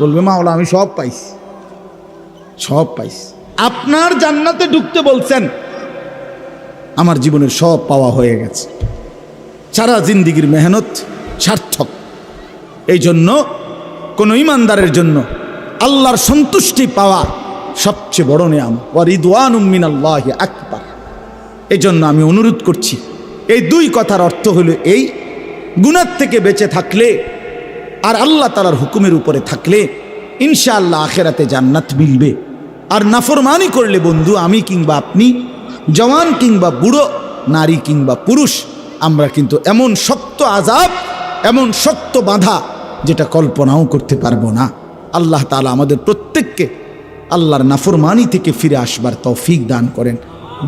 বলবে, মাওলা, আমি সব পাইছি। সব পাইছি। আপনার জান্নাতে ঢুকতে বলছেন, আমার জীবনের সব পাওয়া হয়ে গেছে। সারা জিন্দিগির মেহনত সার্থক। এই জন্য কোনো ইমানদারের জন্য আল্লাহর সন্তুষ্টি পাওয়া সবচেয়ে বড় নিয়াম। ওয়ারিদওয়ান উম্মিন আল্লাহ আকবার। এই জন্য আমি অনুরোধ করছি, এই দুই কথার অর্থ হলো এই গুণার থেকে বেঁচে থাকলে আর আল্লাহ তালার হুকুমের উপরে থাকলে ইনশাআল্লাহ আখেরাতে জান্নাত মিলবে। আর নাফরমানি করলে বন্ধু, আমি কিংবা আপনি, জওয়ান কিংবা বুড়ো, নারী কিংবা পুরুষ, আমরা কিন্তু এমন শক্ত আজাব এমন শক্ত বাধা যেটা কল্পনাও করতে পারব না। আল্লাহ তালা আমাদের প্রত্যেককে আল্লাহর নাফরমানি থেকে ফিরে আসবার তৌফিক দান করেন।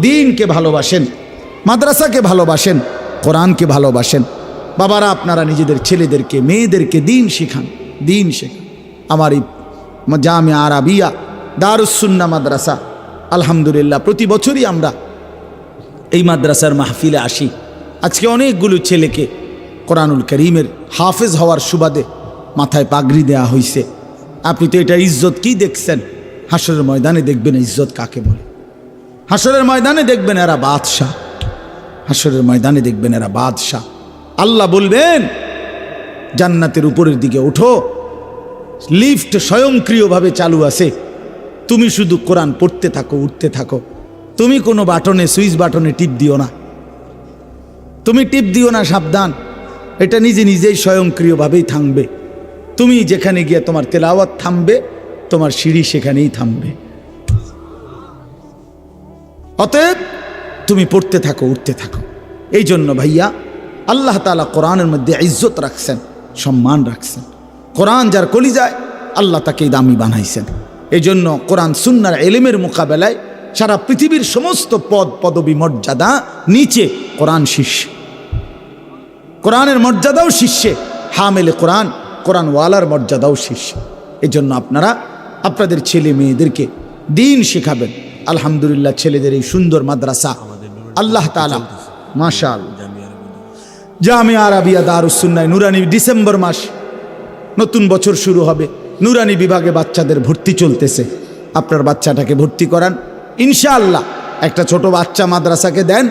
দিনকে ভালোবাসেন, মাদ্রাসাকে ভালোবাসেন, কোরআনকে ভালোবাসেন বাবারা, আপনারা নিজেদের ছেলেদেরকে, মেয়েদেরকে দিন শেখান দিন শেখান। আমার এই জামে আরাবিয়া দারুসুন্না মাদ্রাসা, আলহামদুলিল্লাহ, প্রতি বছরই আমরা এই মাদ্রাসার মাহফিলে আসি। আজকে অনেকগুলো ছেলেকে কোরআনুল করিমের হাফেজ হওয়ার সুবাদে মাথায় পাগড়ি দেয়া হয়েছে আপনি তো এটা ইজ্জত কি দেখছেন? হাসরের ময়দানে দেখবেন ইজ্জত কাকে বলে? হাসরের ময়দানে দেখবেন এরা বাদশাহ। হাসরের ময়দানে দেখবেন এরা বাদশাহ। আল্লাহ বলবেন, জান্নাতের উপরের দিকে ওঠো। লিফট স্বয়ংক্রিয়ভাবে চালু আছে। তুমি শুধু কোরআন পড়তে থাকো, উঠতে থাকো। তুমি কোনো বাটনে, সুইচ বাটনে টিপ দিও না। তুমি টিপ দিও না, সাবধান। এটা নিজে নিজেই স্বয়ংক্রিয়ভাবেই থামবে। তুমি যেখানে গিয়ে তোমার তেলাওয়াত থামবে, তোমার সিঁড়ি সেখানেই থামবে। অতএব, তুমি পড়তে থাকো, উঠতে থাকো। এই জন্য ভাইয়া আল্লাহ তালা কোরআনের মধ্যে ইজ্জত রাখছেন সম্মান রাখছেন। কোরআন যার কলি যায় আল্লাহ তাকে দামি বানাইছেন। এই জন্য কোরআন সুন্নার এলেমের মোকাবেলায় সারা পৃথিবীর সমস্ত পদ পদবী মর্যাদা নিচে কোরআন শীর্ষ। কোরআনের মর্যাদাও শীর্ষে হামেলে কোরআন কোরআন ওয়ালার মর্যাদাও শীর্ষে। এই জন্য আপনারা আপনাদের ছেলে মেয়েদেরকে দিন শেখাবেন। আলহামদুলিল্লাহ ছেলেদের এই সুন্দর মাদ্রাসা আল্লাহ তালা মাশাল জামিয়া আরাবিয়া দারুসুন্নায় নুরানি ডিসেম্বর মাস। নতুন বছর শুরু হবে। নুরানি বিভাগে বাচ্চাদের ভর্তি চলতেছে। আপনার বাচ্চাটাকে ভর্তি করান। ইনশাআল্লাহ একটা ছোট বাচ্চা মাদ্রাসাকে দেন।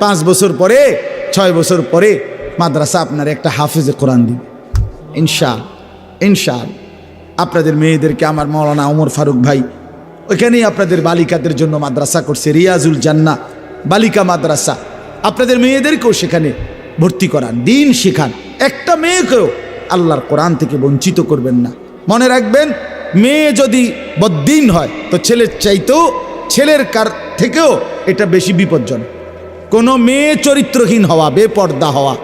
পাঁচ বছর পরে, ছয় বছর পরে মাদ্রাসা আপনার একটা হাফিজে কোরআন দিবে। ইনশাল ইনশাল আপনাদের মেয়েদেরকে আমার মৌলানা ওমর ফারুক ভাই, ওইখানেই আপনাদের বালিকাদের জন্য মাদ্রাসা করছে রিয়াজুল জান্না বালিকা মাদ্রাসা। আপনাদের মেয়েদেরকেও সেখানে ভর্তি করান, দিন শেখান। একটা মেয়েকেও আল্লাহর কোরআন থেকে বঞ্চিত করবেন না। মনে রাখবেন, মেয়ে যদি বদ্দিন হয়, তো ছেলের চাইতেও ছেলের কার থেকেও এটা বেশি বিপজ্জনক। কোনো মেয়ে চরিত্রহীন হওয়া, বেপর্দা হওয়া,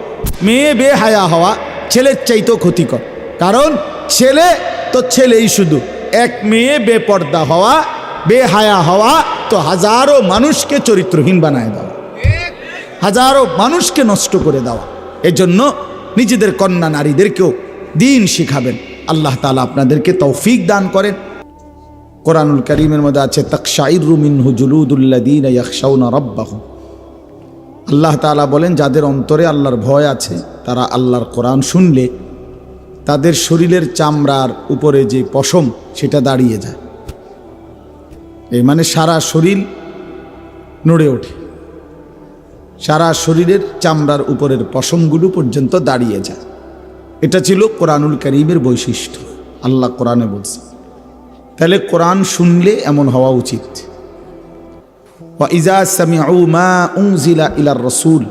মেয়ে বেহায়া হওয়া ছেলের চাইতেও ক্ষতিকর। কারণ ছেলে তো ছেলেই শুধু। এক মেয়ে বেপর্দা হওয়া, বেহায়া হওয়া তো হাজারো মানুষকে চরিত্রহীন বানায় দেওয়া। হাজারো মানুষকে নষ্ট করে দেওয়া। এজন্য নিজেদের কন্যা নারীদেরকেও দিন শিখাবেন। আল্লাহ তালা আপনাদেরকে তৌফিক দান করেন। কোরআনুল করিমের মধ্যে আছে, তকশাইর মিনহু জুলুদুল্লাদিন ইয়াকশাউনা রব্বাহু আল্লাহ তালা বলেন, যাদের অন্তরে আল্লাহর ভয় আছে, তারা আল্লাহর কোরআন শুনলে তাদের শরীরের চামড়ার উপরে যে পশম, সেটা দাঁড়িয়ে যায়। এই মানে সারা শরীর নড়ে ওঠে। সারা শরীরের চামড়ার উপরের পশমগুলো পর্যন্ত দাঁড়িয়ে যায়। এটা ছিল কোরআনুল করিমের বৈশিষ্ট্য। আল্লাহ কোরআনে বলছে, তাহলে কোরআন শুনলে এমন হওয়া উচিত। ইজা মা রসুল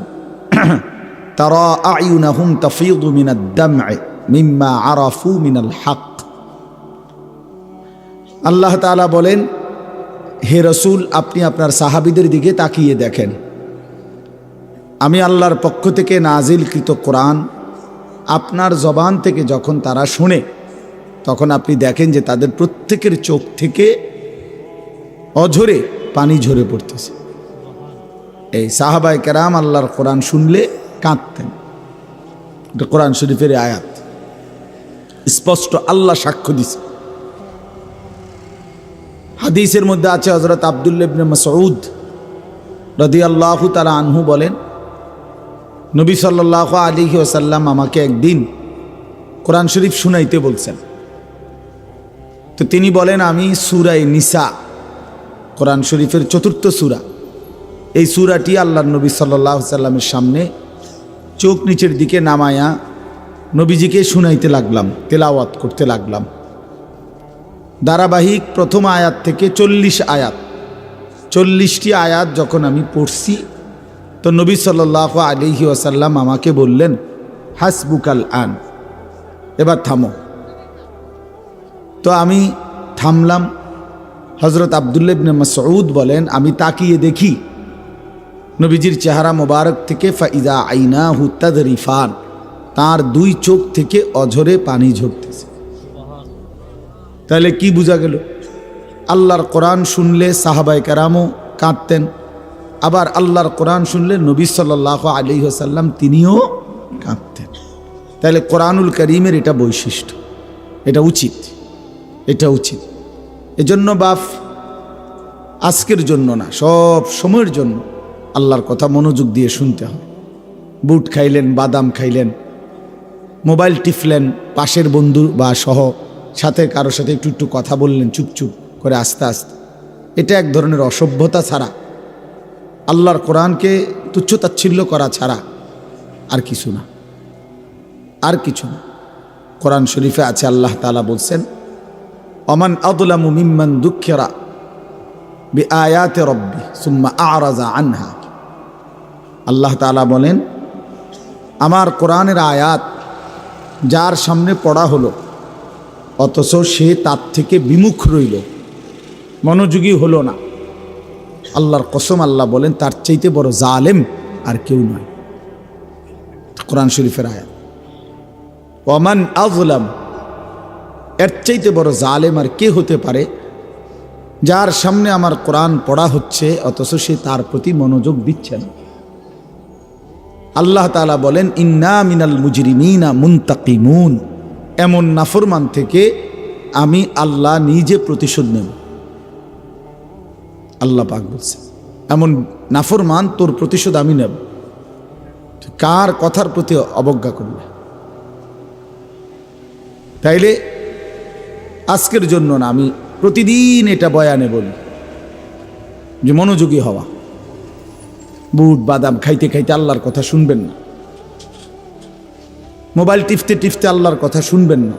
মিম্মা মিনাল হক। আল্লাহ তাআলা বলেন, হে রসুল, আপনি আপনার সাহাবিদের দিকে তাকিয়ে দেখেন। আমি আল্লাহর পক্ষ থেকে নাজিলকৃত কোরআন আপনার জবান থেকে যখন তারা শুনে, তখন আপনি দেখেন যে তাদের প্রত্যেকের চোখ থেকে অঝরে পানি ঝরে পড়তেছে। এই সাহাবায় কেরাম আল্লাহর কোরআন শুনলে কাঁদতেন। এটা কোরআন শরীফের আয়াত। স্পষ্ট আল্লাহ সাক্ষ্য দিছে। হাদিসের মধ্যে আছে হজরত আবদুল্লাবনে মসউদ রদি আল্লাহ তারা আনহু বলেন নবী সাল্লাহ আলী ওসাল্লাম আমাকে একদিন কোরআন শরীফ শুনাইতে বলছেন। তো তিনি বলেন, আমি সুরাই নিসা, কোরআন শরীফের চতুর্থ সুরা। এই সুরাটি আল্লাহ নবী সাল্লাহ সাল্লামের সামনে চোখ নিচের দিকে নামায়া নবীজিকে শুনাইতে লাগলাম, তেলাওয়াত করতে লাগলাম। ধারাবাহিক প্রথম আয়াত থেকে চল্লিশ আয়াত, চল্লিশটি আয়াত যখন আমি পড়ছি তো নবী সাল্লাহ আলিহি ওয়াসাল্লাম আমাকে বললেন, হাসবুকাল আন। এবার থামো। তো আমি থামলাম। হজরত আবদুল্লাবনে মাসউদ বলেন, আমি তাকিয়ে দেখি নবীজির চেহারা মোবারক থেকে ফাইদা আইনা হুত্তাদ রিফান তার দুই চোখ থেকে অঝরে পানি ঝরতেছে। তাহলে কি বোঝা গেল? আল্লাহর কোরআন শুনলে সাহাবাই কারামও কাঁদতেন আবার আল্লাহর কোরআন শুনলে নবী সাল্লাহ আলি সাল্লাম তিনিও কাঁদতেন। তাহলে কোরআনুল করিমের এটা বৈশিষ্ট্য, এটা উচিত এটা উচিত। এজন্য বাপ, আজকের জন্য না, সব সময়ের জন্য আল্লাহর কথা মনোযোগ দিয়ে শুনতে হয়। বুট খাইলেন, বাদাম খাইলেন, মোবাইল টিপলেন, পাশের বন্ধু বা সহ, সাথে কারও সাথে একটু একটু কথা বললেন, চুপচুপ করে আস্তে আস্তে। এটা এক ধরনের অসভ্যতা ছাড়া আল্লাহর কোরআনকে তুচ্ছতাচ্ছিল্য করা ছাড়া আর কিছু না। আর কিছু না। কোরআন শরীফে আছে, আল্লাহ তালা বলছেন অমান আদুলামু মিম্মান দুঃখেরা বি আয়াতে রব্বি সুম্মা আরাজা আনহা। আল্লাহ তালা বলেন, আমার কোরআনের আয়াত যার সামনে পড়া হলো, অথচ সে তার থেকে বিমুখ রইল, মনোযোগী হলো না। আল্লাহর কসম আল্লাহ বলেন, তার চাইতে বড় জালেম আর কেউ নয়। কোরআন শরীফের আয়াত। ওমান আজলাম এর চাইতে বড় জালেম আর কে হতে পারে? যার সামনে আমার কোরআন পড়া হচ্ছে, অথচ সে তার প্রতি মনোযোগ দিচ্ছে না। আল্লাহ তালা বলেন, ইন্না মিনাল মুজরিমিনা মুন্তাকিমুন। এমন নাফরমান থেকে আমি আল্লাহ নিজে প্রতিশোধ নেব। আল্লাহ পাক বলছে, এমন নাফরমান তোর প্রতিশোধ আমি নেব। কার কথার প্রতি অবজ্ঞা করবে? তাইলে আজকের জন্য না, আমি প্রতিদিন এটা বয়ানে বলি যে মনোযোগী হওয়া। বুট, বাদাম খাইতে খাইতে আল্লাহর কথা শুনবেন না। মোবাইল টিপতে টিপতে আল্লাহর কথা শুনবেন না।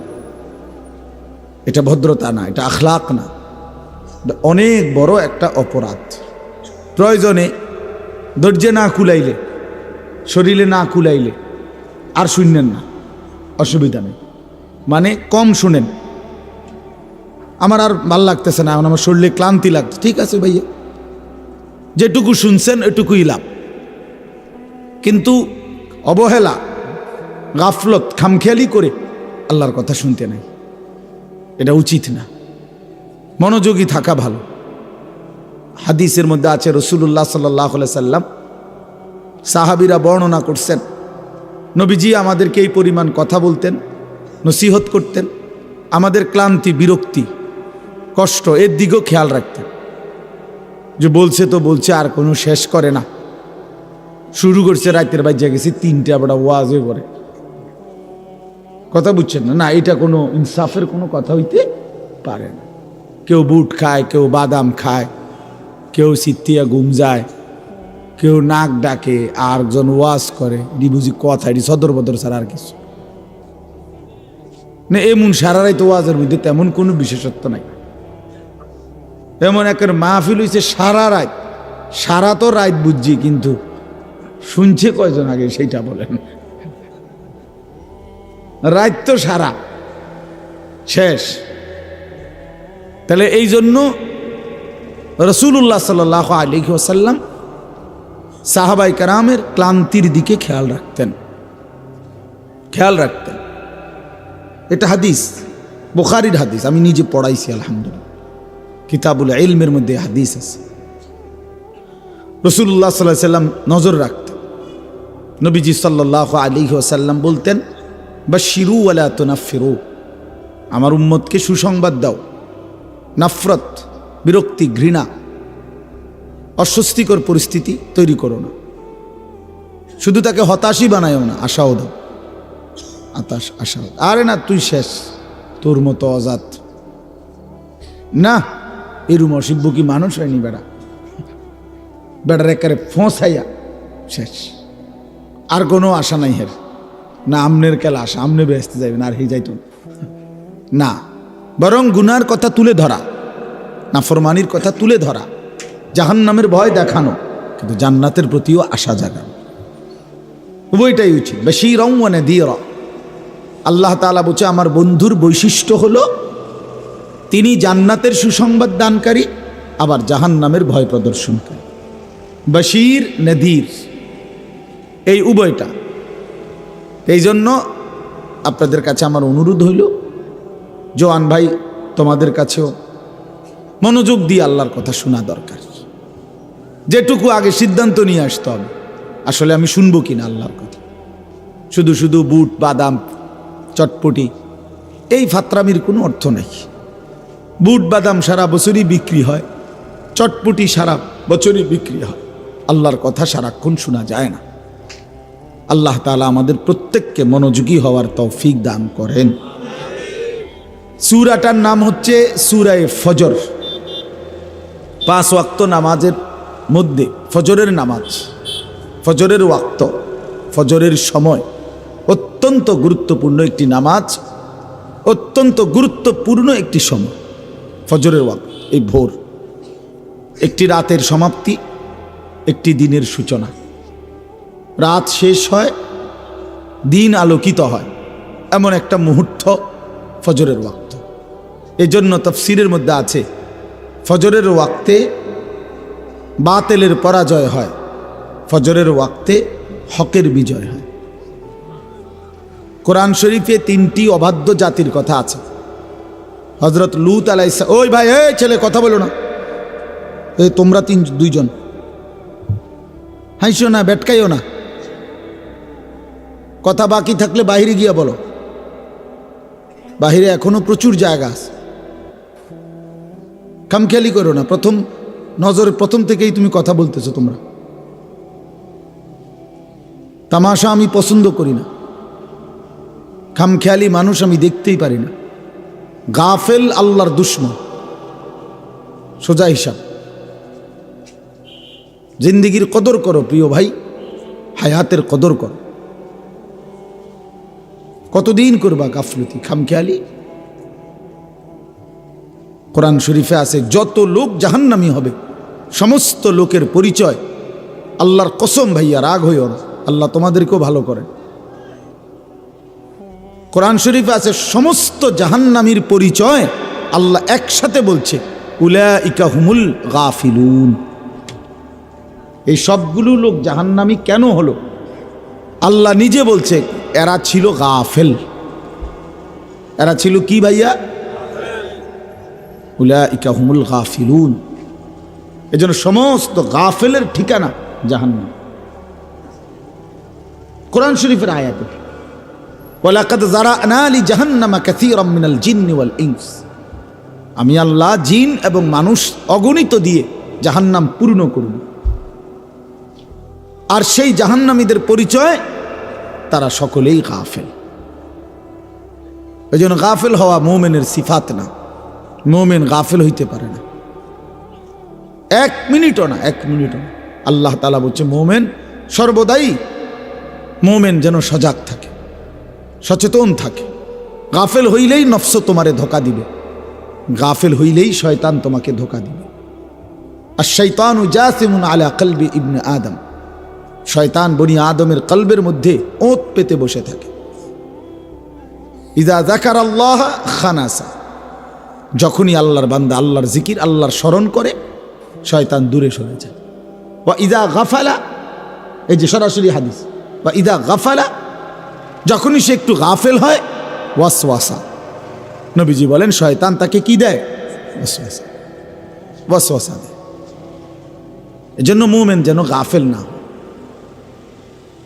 এটা ভদ্রতা না, এটা আখলাক না। অনেক বড় একটা অপরাধ। প্রয়োজনে ধৈর্যে না কুলাইলে, শরীরে না কুলাইলে আর শুনলেন না, অসুবিধা নেই। মানে কম শুনেন। আমার আর ভালো লাগতেছে না, আমার শরীরে ক্লান্তি লাগছে। ঠিক আছে ভাইয়া, যেটুকু শুনছেন এটুকুই লাভ। কিন্তু অবহেলা, গাফলত, খামখেয়ালি করে আল্লাহর কথা শুনতে নাই। এটা উচিত না। মনোযোগী থাকা ভালো। হাদিসের মধ্যে আছে রসুল্লাহ সাল্লাহ সাল্লাম সাহাবিরা বর্ণনা করছেন, নবীজি আমাদেরকে এই পরিমাণ কথা বলতেন, নসিহত করতেন, আমাদের ক্লান্তি, বিরক্তি, কষ্ট এর দিকেও খেয়াল রাখতেন। যে বলছে তো বলছে, আর কোনো শেষ করে না। শুরু করছে, রাতের বাজ্যা গেছি, তিনটে আবার ওয়াজে করে কথা বুঝছেন না? না, এটা কোনো ইনসাফের কোনো কথা হইতে পারে না। কেউ বুট খায়, কেউ বাদাম খায়, কেউ সিত্তিয়া ঘুম যায়, কেউ নাক ডাকে আর একজন ওয়াজ করে ডি বুঝি কথা, এটি সদর বদর ছাড়া আর কিছু। না, এমন সারারাই তো ওয়াজের মধ্যে তেমন কোনো বিশেষত্ব নাই। এমন একের মাহফিল হয়েছে সারা রাত, সারা তো রাত বুঝছি, কিন্তু শুনছে কয়জন আগে সেইটা বলেন। রাত তো সারা, শেষ। তাহলে এই জন্য রসুল্লাহ সাল আলী ওসাল্লাম সাহাবাই কারামের ক্লান্তির দিকে খেয়াল রাখতেন। খেয়াল রাখতেন। এটা হাদিস, বোখারির হাদিস, আমি নিজে পড়াইছি, আলহামদুলিল্লাহ। কিতাবুল ইলমের মধ্যে হাদিস আছে। রসুল্লাহ সাল্লাহ সাল্লাম নজর রাখতেন। নবীজি সাল্লাহ আলী ওসাল্লাম বলতেন বা শিরু আলা তো নাফিরু আমার উম্মতকে সুসংবাদ দাও। নাফরত, বিরক্তি, ঘৃণা, অস্বস্তিকর পরিস্থিতি তৈরি করো না। শুধু তাকে হতাশই বানায়ও না, আশাও দাও। আতাশ আশাও আরে না, তুই শেষ। তোর মতো অজাত। না এরম অসিব্য কি মানুষ হয়নি বেড়া? বেড়ার একারে ফোঁসাইয়া শেষ। আর কোনো আশা নাই হের। না, আমনের কেলা আশা, আমনে বেসতে যাবেন আর হে যাইতুন না। বরং গুনার কথা তুলে ধরা, নাফরমানির কথা তুলে ধরা, জাহান্নামের ভয় দেখানো, কিন্তু জান্নাতের প্রতিও আশা জাগানো। উভয়টাই উচিত। বেশি রং মানে দিয়ে আল্লাহ তালা বলছে, আমার বন্ধুর বৈশিষ্ট্য হলো, তিনি জান্নাতের সুসংবাদ দানকারী, আবার জাহান্নামের ভয় প্রদর্শনকারী। বশির, নদীর, এই উভয়টা। এই জন্য আপনাদের কাছে আমার অনুরোধ হইল জোয়ান ভাই, তোমাদের কাছেও মনোযোগ দিয়ে আল্লাহর কথা শোনা দরকার। যেটুকু আগে সিদ্ধান্ত নিয়ে আসতে হবে, আসলে আমি শুনব কিনা আল্লাহর কথা। শুধু শুধু বুট, বাদাম, চটপটি, এই ফাত্রামির কোনো অর্থ নেই। বুট, বাদাম সারা বছরই বিক্রি হয়, চটপটি সারা বছরই বিক্রি হয়। আল্লাহর কথা সারাক্ষণ শোনা যায় না। আল্লাহ তালা আমাদের প্রত্যেককে মনোযোগী হওয়ার তৌফিক দান করেন। সুরাটার নাম হচ্ছে সুরায় ফজর। পাঁচ ওয়াক্ত নামাজের মধ্যে, ফজরের নামাজ, ফজরের ওয়াক্ত, ফজরের সময় অত্যন্ত গুরুত্বপূর্ণ একটি নামাজ, অত্যন্ত গুরুত্বপূর্ণ একটি সময়, ফজরের ওয়াক্ত, এই ভোর। একটি রাতের সমাপ্তি, একটি দিনের সূচনা। রাত শেষ হয়, দিন আলোকিত হয়, এমন একটা মুহূর্ত ফজরের ওয়াক্ত। এজন্য তফসিরের মধ্যে আছে, ফজরের ওয়াক্তে বাতেলের পরাজয় হয়, ফজরের ওয়াক্তে হকের বিজয় হয়। কোরআন শরীফে তিনটি অবাধ্য জাতির কথা আছে। হজরত লুত আলাইসা ওই ভাই, এই ছেলে, কথা বলো না। এই তোমরা তিন, দুইজন। হাইসো না, বেটকাইও না। কথা বাকি থাকলে বাইরে গিয়া বলো। বাহিরে এখনও প্রচুর জায়গা আছে। খামখেয়ালি করো না। প্রথম নজরে প্রথম থেকেই তুমি কথা বলতেছো তোমরা। তামাশা আমি পছন্দ করি না। খামখেয়ালি মানুষ আমি দেখতেই পারি না। গাফেল আল্লাহর দুশ্মন। সোজা হিসাব। জিন্দিগির কদর করো প্রিয় ভাই, হায়াতের কদর করো। কতদিন করবা গাফলতি, খামখেয়ালি? কোরআন শরীফে আছে, যত লোক জাহান্নামি হবে, সমস্ত লোকের পরিচয়, আল্লাহর কসম ভাইয়া, রাগ হইও না, আল্লাহ তোমাদেরকেও ভালো করেন। কোরআন শরীফে আছে, সমস্ত জাহান্নামীর পরিচয় আল্লাহ একসাথে বলছে উলা ইকা হুমুল গাফিলুন। এই সবগুলো লোক জাহান্নামী কেন হলো? আল্লাহ নিজে বলছে, এরা ছিল গাফেল। এরা ছিল কি ভাইয়া? উলা ইকা হুমুল গাফিলুন। এজন্য সমস্ত গাফেলের ঠিকানা জাহান্নাম। কোরআন শরীফের আয়াতে। ওয়ালাকাদ যারানা লি জাহান্নামা কাসীরাম মিনাল জিন্নি ওয়াল ইনস। আমি আল্লাহ জিন এবং মানুষ অগণিত দিয়ে জাহান্নাম পূর্ণ করব আর সেই জাহান্নামীদের পরিচয় তারা সকলেই গাফেল। এই জন্য গাফেল হওয়া মোমেনের সিফাত না। মোমেন গাফেল হইতে পারে না। এক মিনিটও না, এক মিনিটও না। আল্লাহ তালা বলছে, মোমেন সর্বদাই মোমেন যেন সজাগ থাকে, সচেতন থাকে। গাফেল হইলেই নফস তোমারে ধোকা দিবে। গাফেল হইলেই শয়তান তোমাকে ধোকা দিবে। আর শৈতান জাসিমুন আলা কলবি ইবনে আদম। শয়তান বনি আদমের কলবের মধ্যে ওত পেতে বসে থাকে। ইদা জাকার আল্লাহ খানাসা। যখনই আল্লাহর বান্দা আল্লাহর জিকির, আল্লাহর স্মরণ করে, শয়তান দূরে সরে যায়। বা ইদা গাফালা, এই যে সরাসরি হাদিস বা ইদা গাফালা, যখনই সে একটু গাফেল হয়, ওয়াসওয়াসা। নবীজি বলেন, শয়তান তাকে কি দেয়? ওয়াসওয়াসা। ওয়াসওয়াসা দেয়। জন্য মুমেন যেন গাফেল না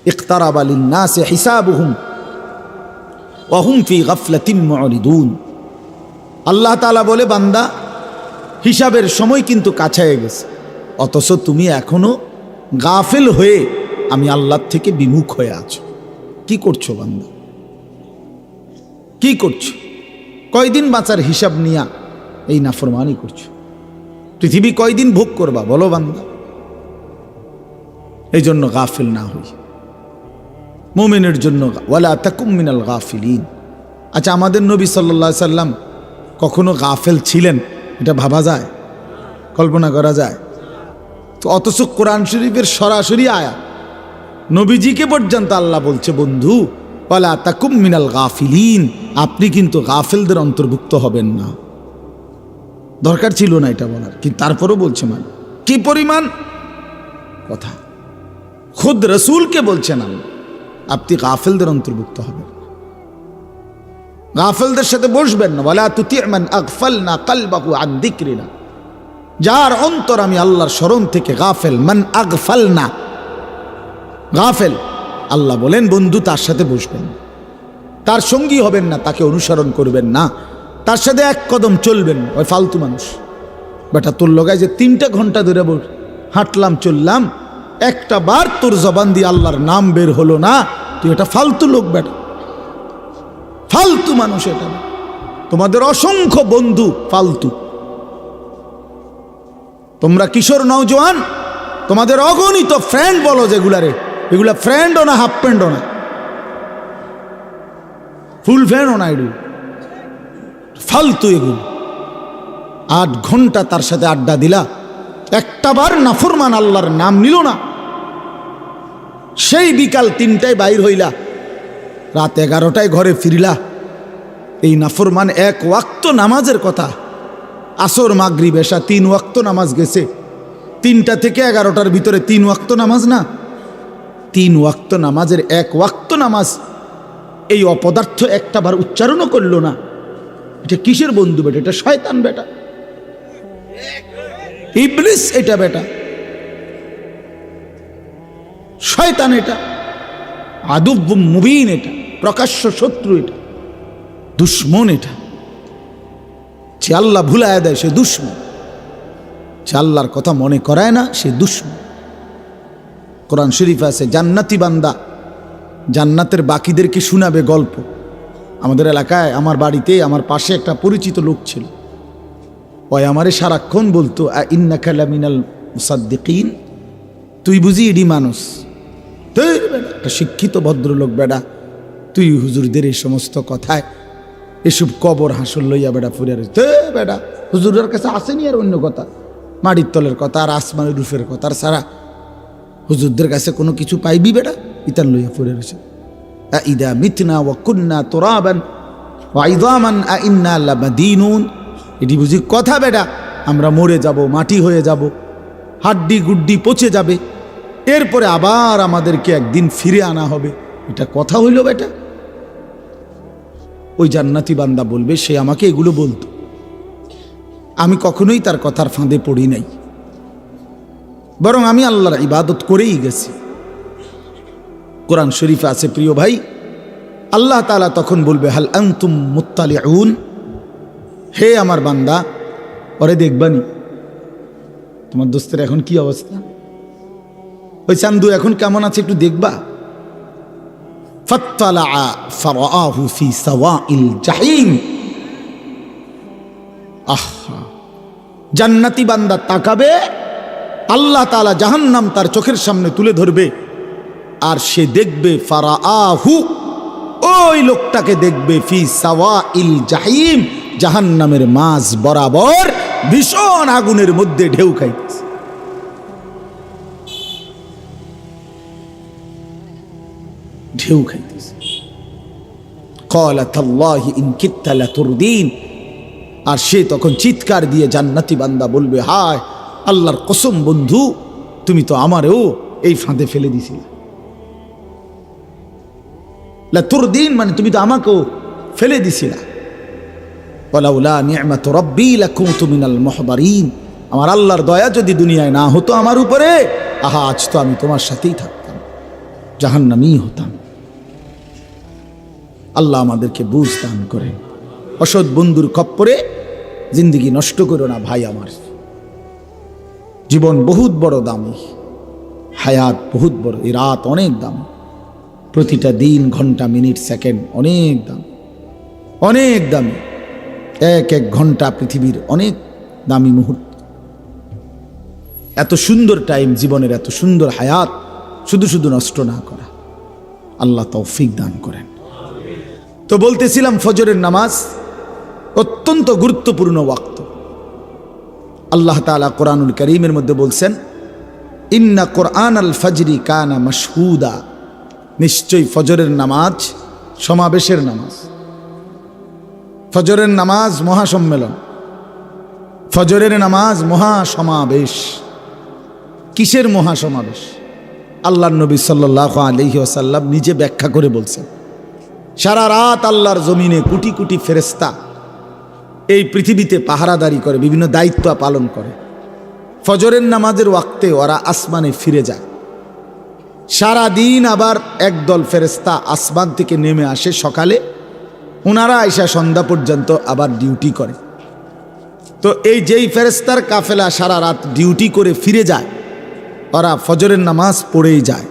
ইকতারাব আলিন নাসে হিসাবুহুম ওয়াহুম ফি গাফলাতিন মুরিদুন। আল্লাহ তালা বলে, বান্দা, হিসাবের সময় কিন্তু কাছায় গেছে। অথচ তুমি এখনও গাফেল হয়ে আমি আল্লাহর থেকে বিমুখ হয়ে আছো। কি করছ বান্দা? কি করছ? কয়দিন বাঁচার হিসাব নিয়া এই নাফরমানি করছ? পৃথিবী কয়দিন ভোগ করবা বলো বান্দা? এই জন্য গাফিল না হই। মোমেনের জন্য, ওয়ালা তাকুম মিনাল গাফিলিন। আচ্ছা আমাদের নবী সাল্লা সাল্লাম কখনো গাফেল ছিলেন? এটা ভাবা যায়? কল্পনা করা যায়? তো অথচ কোরআন শরীফের সরাসরি আয়া নবীজিকে পর্যন্ত আল্লাহ বলছে, বন্ধু, ওয়ালা তাকুম মিনাল গাফিলিন। আপনি কিন্তু গাফেলদের অন্তর্ভুক্ত হবেন না। দরকার ছিল না এটা বলার, কিন্তু তারপরও বলছে মানে। কি পরিমাণ? কথা। খুদ রসুলকে বলছেন আমি আপনি গাফেলদের অন্তর্ভুক্ত হবেন। গাফেলদের সাথে বসবেন না। বলা তুতি মান আগফাল না কালবাহু আদিক্রি না যার অন্তর আমি আল্লাহর স্মরণ থেকে গাফেল। মান আগফাল না গাফেল। আল্লাহ বলেন, বন্ধু, তার সাথে বসবেন। তার সঙ্গী হবেন না, তাকে অনুসরণ করবেন না। তার সাথে এক কদম চলবেন ওই ফালতু মানুষ। বেটা, তোর লগায় যে তিনটা ঘণ্টা ধরে বস হাঁটলাম, চললাম, একটা বার তোর জবান দিয়ে আল্লাহর নাম বের হলো না। তুই এটা ফালতু লোক, বেটা। ফালতু মানুষ এটা। তোমাদের অসংখ্য বন্ধু ফালতু। তোমরা কিশোর, নওজোয়ান, তোমাদের অগণিত ফ্রেন্ড বলো যেগুলারে। এগুলা ফ্রেন্ডও না হাফ প্যান্টও না। ফুল ফ্যানও না এগুলো। ফালতু এগুলো। আট ঘণ্টা তার সাথে আড্ডা দিলা। একটা বার নাফরমান আল্লাহর নাম নিল না। সেই বিকাল তিনটায় বাইর হইলা। রাত এগারোটায় ঘরে ফিরিলা। এই নাফরমান এক ওয়াক্ত নামাজের কথা। আসর মাগরি বেশা তিন ওয়াক্ত নামাজ গেছে। তিনটা থেকে এগারোটার ভিতরে তিন ওয়াক্ত নামাজ না? তিন ওয়াক্ত নামাজের এক ওয়াক্ত নামাজ এই অপদার্থ একটা বার উচ্চারণও করল না। এটা কিসের বন্ধু বেটা? এটা শয়তান বেটা। ইবলিস এটা বেটা। শয়তান এটা। আদুব মুবিন এটা। প্রকাশ্য শত্রু এটা, দুশ্মন এটা। যে আল্লাহ ভুলায় দেয়, সে দুশ্মন। যে আল্লাহর কথা মনে করায় না, সে দুশ্মন। কোরআন শরীফ আছে, জান্নাতি বান্দা, জান্নাতের বাকিদেরকে শোনাবে গল্প। আমাদের এলাকায়, আমার বাড়িতে, আমার পাশে একটা পরিচিত লোক ছিল। ওই আমারে সারাক্ষণ বলতো, "আ ইন্নাকা লামিনাল মুসাদ্দিকিন? তুই বুঝি ইডি মানুষ। একটা শিক্ষিত ভদ্রলোক বেডা তুই হুজুরদের এই সমস্ত কথায় এসব কবর হাসল লইয়া বেটা ফুরে তে বেটা হুজুরের কাছে আসেনি আর অন্য কথা। মাটির তলের কথা, আর আসমানের রুফের কথা, আর সারা হুজুরদের কাছে কোনো কিছু পাইবি বেটা ইতান লইয়া ফুরে রয়েছে ইদা মিথনা ওয়া কুন্না তোরাবান ওয়াইদামান আ ইন্না লামাদিনুন। এটি বুঝি কথা বেটা আমরা মরে যাব, মাটি হয়ে যাব, হাড্ডি গুড্ডি পচে যাবে। এরপরে আবার আমাদেরকে একদিন ফিরে আনা হবে। এটা কথা হইল বেটা। ওই জান্নাতি বান্দা বলবে, সে আমাকে এগুলো বলতো। আমি কখনোই তার কথার ফাঁদে পড়ি নাই। বরং আমি আল্লাহর ইবাদত করেই গেছি। কোরআন শরীফে আছে, প্রিয় ভাই, আল্লাহ তালা তখন বলবে, হাল আন্তুম মুত্তালিউন? হে আমার বান্দা, পরে দেখবানি তোমার দোস্তের এখন কি অবস্থা? ওই চান্দু এখন কেমন আছে একটু দেখবা। فاطلع فرآه في سواء الجحيم আহা জান্নাতি বান্দা তাকাবে আল্লাহ তাআলা জাহান্নাম তার চোখের সামনে তুলে ধরবে আর সে দেখবে ফারা আহু ওই লোকটাকে দেখবে ফি সাওয়া ইল জাহিম জাহান্নামের মাঝ বরাবর ভীষণ আগুনের মধ্যে ঢেউ খাইতেছে ঢেউ খাইতেছে। আর সে তখন চিৎকার দিয়ে জান্নাতি বান্দা বলবে, হায়, আল্লাহর কসম বন্ধু, তুমি তো আমারও এই ফাঁদে ফেলে দিছিলে। তোর মানে তুমি তো আমাকেও ফেলে দিছিলা। আমার আল্লাহর দয়া যদি দুনিয়ায় না হতো আমার উপরে, আহা, আজ তো আমি তোমার সাথেই থাকতাম জাহান্নামই হতাম। আল্লাহ আমাদেরকে বুঝ দান করেন। অসৎ বন্ধুর খপ্পরে জিন্দগি নষ্ট করো না ভাই আমার। জীবন বহুত বড় দামি। হায়াত বহুত বড়। এই রাত অনেক দাম। প্রতিটা দিন, ঘণ্টা, মিনিট, সেকেন্ড অনেক দাম। অনেক দামি। এক এক ঘণ্টা পৃথিবীর অনেক দামি মুহূর্ত। এত সুন্দর টাইম জীবনের এত সুন্দর হায়াত। শুধু শুধু নষ্ট না করা। আল্লাহ তৌফিক দান করেন। তো বলতেছিলাম ফজরের নামাজ অত্যন্ত গুরুত্বপূর্ণ ওয়াক্ত। আল্লাহ তালা কোরআনুল করিমের মধ্যে বলছেন, ইন্না কোরআন আল ফজরি কানা মশহুদা। নিশ্চয়ই ফজরের নামাজ সমাবেশের নামাজ। ফজরের নামাজ মহাসম্মেলন। ফজরের নামাজ মহাসমাবেশ। কিসের মহাসমাবেশ? আল্লাহ নবী সাল্লাহ আলহি নিজে ব্যাখ্যা করে বলছেন, সারা রাত আল্লাহর জমিনে কোটি কোটি ফেরেস্তা এই পৃথিবীতে পাহারাদারি করে, বিভিন্ন দায়িত্ব পালন করে। ফজরের নামাজের ওয়াক্তে ওরা আসমানে ফিরে যায়। সারা দিন আবার একদল ফেরেস্তা আসমান থেকে নেমে আসে সকালে ওনারা আইসা সন্ধ্যা পর্যন্ত আবার ডিউটি করে। তো এই যেই ফেরেস্তার কাফেলা সারা রাত ডিউটি করে ফিরে যায় ওরা ফজরের নামাজ পড়েই যায়।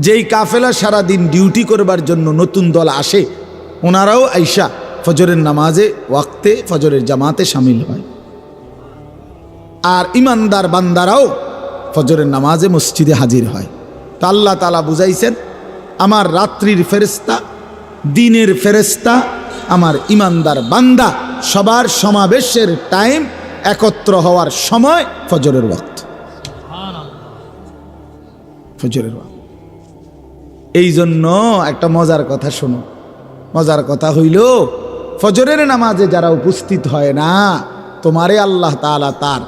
যেই কাফেলা সারা দিন ডিউটি করবার জন্য নতুন দল আসে, ওনারাও আইসা ফজরের নামাজে, ওয়াক্তে ফজরের জামাতে সামিল হয়। আর ইমানদার বান্দারাও ফজরের নামাজে মসজিদে হাজির হয়। তা আল্লাহ তালা বুঝাইছেন, আমার রাত্রির ফেরেস্তা দিনের ফেরেস্তা আমার ইমানদার বান্দা সবার সমাবেশের টাইম একত্র হওয়ার সময় ফজরের ওয়াক্ত। ফজরের এই জন্য একটা মজার কথা শোনো। মজার কথা হইল, ফজরের নামাজে যারা উপস্থিত হয় না, তোমারে আল্লাহ তালা তার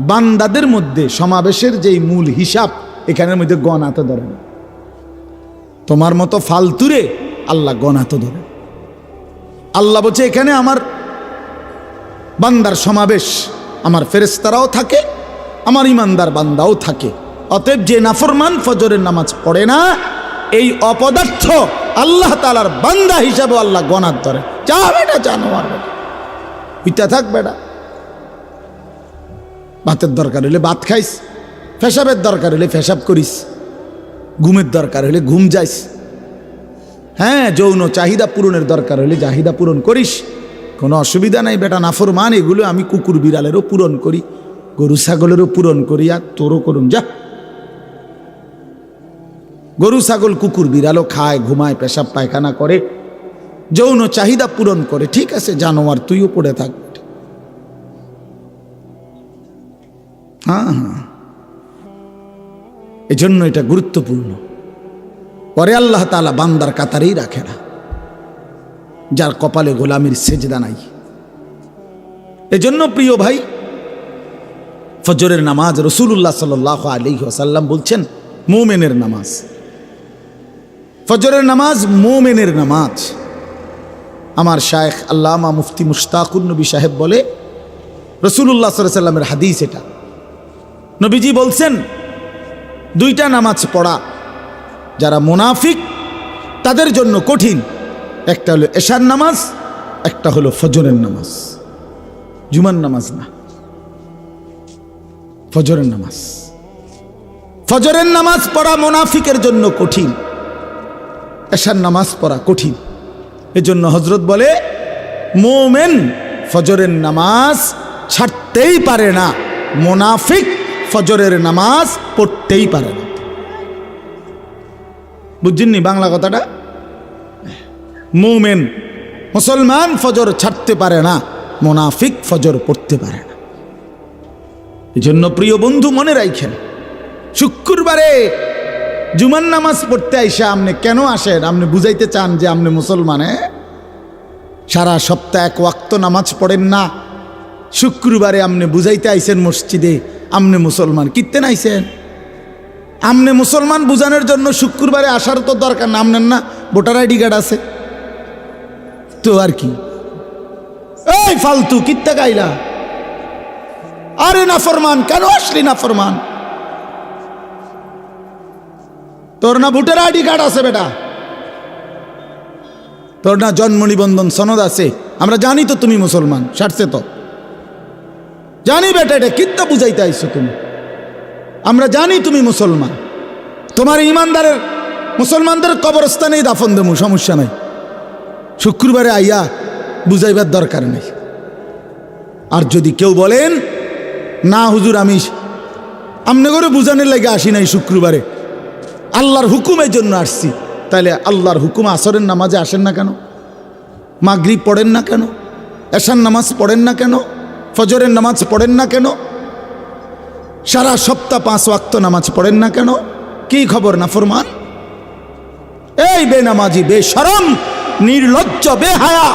বান্দাদের মধ্যে সমাবেশের যেই মূল হিসাব, এখানের মধ্যে গণাতে ধরে না। তোমার মতো ফালতুরে আল্লাহ গণাতে ধরে। আল্লাহ বলছে, এখানে আমার বান্দার সমাবেশ, আমার ফেরেস্তারাও থাকে, আমার ইমানদার বান্দাও থাকে। অতএব যে নাফরমান ফজরের নামাজ পড়ে না, এই অপদার্থ আল্লাহ তালার বান্দা হিসাবে আল্লাহ গণার ধরে। যা বেটা জানোয়ার বেটা উইটা থাক বেটা। ভাতের দরকার হলে ভাত খাইস ফেসাবের দরকার হলে ফেসাব করিস, ঘুমের দরকার হলে ঘুম যাইস। হ্যাঁ যৌন চাহিদা পূরণের দরকার হলে চাহিদা পূরণ করিস। কোনো অসুবিধা নাই বেটা নাফর মান এগুলো আমি কুকুর বিড়ালেরও পূরণ করি, গরু ছাগলেরও পূরণ করি আর তোরও করুন। যা। গরু, ছাগল, কুকুর বিড়ালও খায়, ঘুমায়, পেশাব, পায়খানা করে, যৌন চাহিদা পূরণ করে। ঠিক আছে, জানোয়ার, তুইও পড়ে থাক। হ্যাঁ হ্যাঁ এজন্য এটা গুরুত্বপূর্ণ। পরে আল্লাহ তালা বান্দার কাতারেই রাখে না, যার কপালে গোলামির সেজদা নাই। এজন্য প্রিয় ভাই, ফজরের নামাজ রসুল্লাহ সাল আলী আসাল্লাম বলছেন, মোমেনের নামাজ। ফজরের নামাজ মোমেনের নামাজ। আমার শায়েখ আল্লামা মুফতি মুশতাকুর নবী সাহেব বলে রসুল্লাহ সাল্লামের হাদিস এটা। নবীজি বলছেন, দুইটা নামাজ পড়া, যারা মুনাফিক, তাদের জন্য কঠিন। একটা হলো এশার নামাজ, একটা হলো ফজরের নামাজ। জুমার নামাজ না। ফজরের নামাজ। ফজরের নামাজ পড়া মোনাফিকের জন্য কঠিন। এশার নামাজ পড়া কঠিন। এজন্য হজরত বলে, মোমেন ফজরের নামাজ ছাড়তেই পারে না। মোনাফিক ফজরের নামাজ পড়তেই পারে না। বুঝছেননি বাংলা কথাটা? মোমেন মুসলমান ফজর ছাড়তে পারে না, মোনাফিক ফজর পড়তে পারে না। এই জন্য প্রিয় বন্ধু মনে রাখেন, শুক্রবারে জুমান নামাজ পড়তে আইসা আপনি কেন আসেন? আপনি বুঝাইতে চান যে আপনি মুসলমানে সারা সপ্তাহ এক ওয়াক্ত নামাজ পড়েন না। শুক্রবারে আপনি বুঝাইতে আইসেন মসজিদে, আপনি মুসলমান। কিত্তেন আইসেন? আমনে মুসলমান বুঝানোর জন্য শুক্রবারে আসার তো দরকার না আমনেন না ভোটার আইডি কার্ড আছে? তো আর কি? এই ফালতু, কিত্তা গাইলা? আরে না ফরমান কেন আসলি না তোর না ভোটার আইডি কার্ড আছে বেটা। তোর না জন্ম নিবন্ধন সনদ আছে। আমরা জানি তো তুমি মুসলমান, সারছে তো। জানি বেটা এটা কিত্তা বুঝাইতে আইছো তুমি। আমরা জানি তুমি মুসলমান। তোমার ইমানদারের, মুসলমানদের কবরস্থানেই দাফন দেবো, সমস্যা নাই। শুক্রবারে আইয়া বুঝাইবার দরকার নেই। আর যদি কেউ বলেন, না হুজুর, আমি আমনে করে বুঝানোর লাগে আসি নাই শুক্রবারে। আল্লাহর হুকুমের জন্য আসছি। তাহলে আল্লাহর হুকুম আসরের নামাজে আসেন না কেন? মাগরিব পড়েন না কেন? এশার নামাজ পড়েন না কেন? ফজরের নামাজ পড়েন না কেন? সারা সপ্তাহ পাঁচ ওয়াক্ত নামাজ পড়েন না কেন? কি খবর না ফরমান? এই বেনামাজি, বেশরম, নির্লজ্জ, বেহায়া।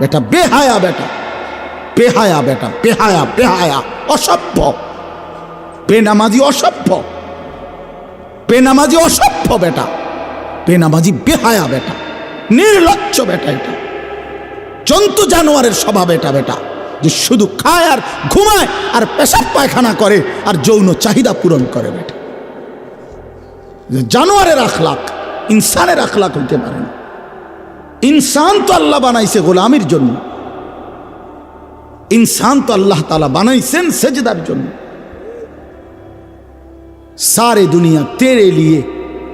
বেটা বেহায়া বেটা। বেহায়া বেটা, বেহায়া বেহায়া। অসভ্য। বেনামাজি অসভ্য। বেনামাজি অসভ্য বেটা। বেনামাজি বেহায়া বেটা। নির্লজ্জ বেটা এটা। জন্তু জানোয়ারের স্বভাব এটা বেটা। যে শুধু খায় আর ঘুমায় আর পেশাব পায়খানা করে আর যৌন চাহিদা পূরণ করে বেটা। জানোয়ারের আখলাক ইনসানের আখলাক হইতে পারে না। ইনসান তো আল্লাহ বানাইছে গোলামির জন্য। ইনসান তো আল্লাহ তালা বানাইছেন সেজদার জন্য। সারে দুনিয়া তেরে লিয়ে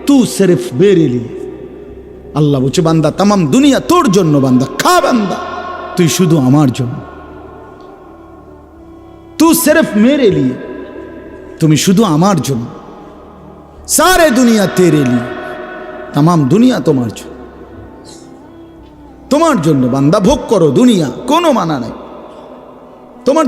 তু সির্ফ মেরে লিয়ে আল্লাহ বলছে বান্দা তামাম দুনিয়া তোর জন্য বান্দা খা বান্দা তুই শুধু আমার জন্য তু সির্ফ মেরে লিয়ে তুমি শুধু আমার জন্য সারে দুনিয়া তেরে লিয়ে তামাম দুনিয়া তোমার জন্য তোমার জন্য বান্দা ভোগ করো দুনিয়া কোনো মানা নাই তোমার